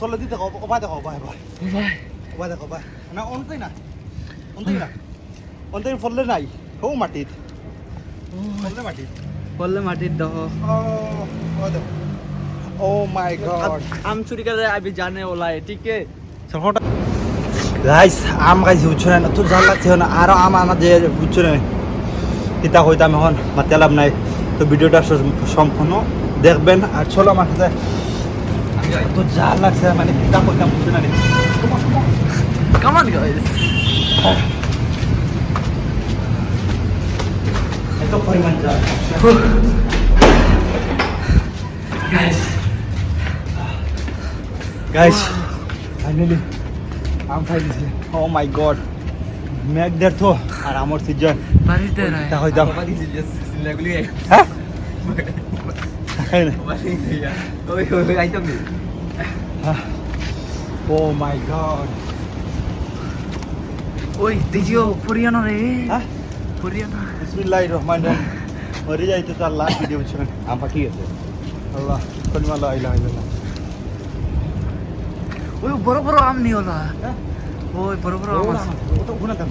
তোলে দিতে দেখো ওবা দেখো ওবা ভাই ওবা দেখো ওবা না অন্তই না অন্তই না। অন্তই ফললে নাই ও মাটিত। ফললে মাটিত। বললে মাটির দহ ও ও দেখো। ও মাই গড। আম চুরি করে আবি জানে ওলাই ঠিক আছে গাইস আম গাইছি বুঝছ না তোর জাল লাগছে না? আরও আম আমাদের বুঝছ না কিতা কইতাম এখন মাতে লাভ নাই। তো ভিডিওটা সম্পূর্ণ দেখবেন আর চলো আমার সাথে। তো জাল লাগছে মানে কইতাম বুঝছ না কামান গাইস এত পরিমাণ জাল গাইস গাইস ফাইনালি আম খাই দিছি ও মাই গড মেঘ দের তো আর আমার সিজন বাড়িতে তা হইতাম হ্যাঁ খাই না ও মাই গড ওই দেখিও পুরিয়ানো রে পুরিয়ানো বিসমিল্লাহির রহমানির রহিম মরে যাইতে তো আল্লাহ ভিডিও বুঝছেন আম পাখি গেছে আল্লাহ কলিমা লা ইলাহা ইল্লাল্লাহ ওই বড় বড় আম নি ওলা হ্যাঁ ওই বড় বড় আম আছে ও তো গুনা দাম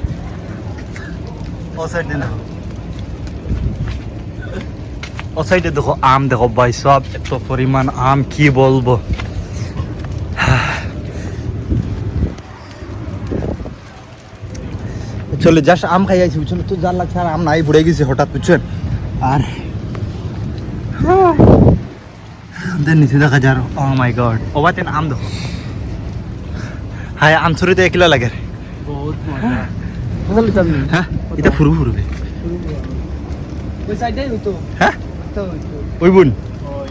সাইডে না ও সাইডে দেখো আম দেখো ভাই সব এত পরিমাণ আম কি বলব চলে জাস্ট আম খাই আছি বুঝছেন তো জাল লাগছে আর আম নাই পড়ে গেছে হঠাৎ বুঝছেন আর দেন নিচে দেখা যার ও মাই গড ও বাতেন আম দেখো হ্যাঁ আম ছুরিতে এক লাগে বহুত মজা হ্যাঁ এটা ফুরু ফুরবে ওই সাইডে তো হ্যাঁ তো ওই বোন ওই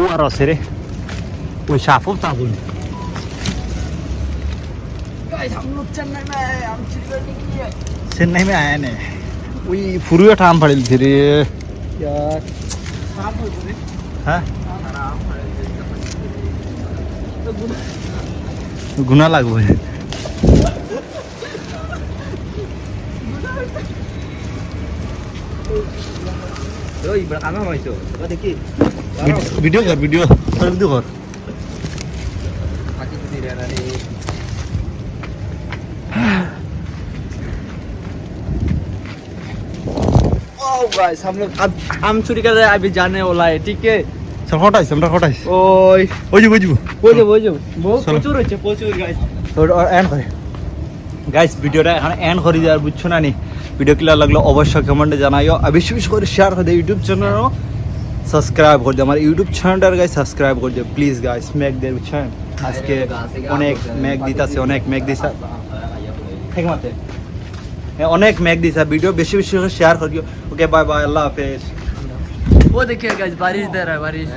ও আর আছে রে ওই সাফও তা বোন गाइस हम लोग चेन्नई में आए हम चोरी करने के लिए চেন্নাই মে আয়া নে ওই ফুরুয়া ঠাম ফাড়িল রে यार साफ हो गए হ্যাঁ आराम तो गुना গুণা লাগবে ওই বড় কামা হইছো তোরা দেখি ভিডিও কর ভিডিও ভিডিও কর বাকি কিছু রে না রে ओ गाइस हम लोग अब आम चोरी कर रहे हैं अभी जाने वाला है ठीक है চল হটাইছ আমরা হটাইছ ওই ওই যে ওই যে বোঝো বোঝো বহুত চলো। প্রচুর হচ্ছে প্রচুর গাইস এন্ড করে গাইস ভিডিওটা এখন এন্ড করে দেওয়ার বুঝছো না নি ভিডিও কিলা লাগলো অবশ্যই কমেন্টে জানাইও আর বেশি বেশি করে শেয়ার করে দিও ইউটিউব চ্যানেলও সাবস্ক্রাইব করে দিও আমার ইউটিউব চ্যানেলটার গাইস সাবস্ক্রাইব করে দিও প্লিজ গাইস মেক দের বুঝছেন আজকে অনেক মেঘ দিতাছে অনেক মেঘ দিতা ঠিক মতে হ্যাঁ, অনেক মেঘ দিতা ভিডিও বেশি বেশি করে শেয়ার করিও ওকে বাই বাই আল্লাহ হাফেজ वो देखिए गाइस बारिश दे रहा है बारिश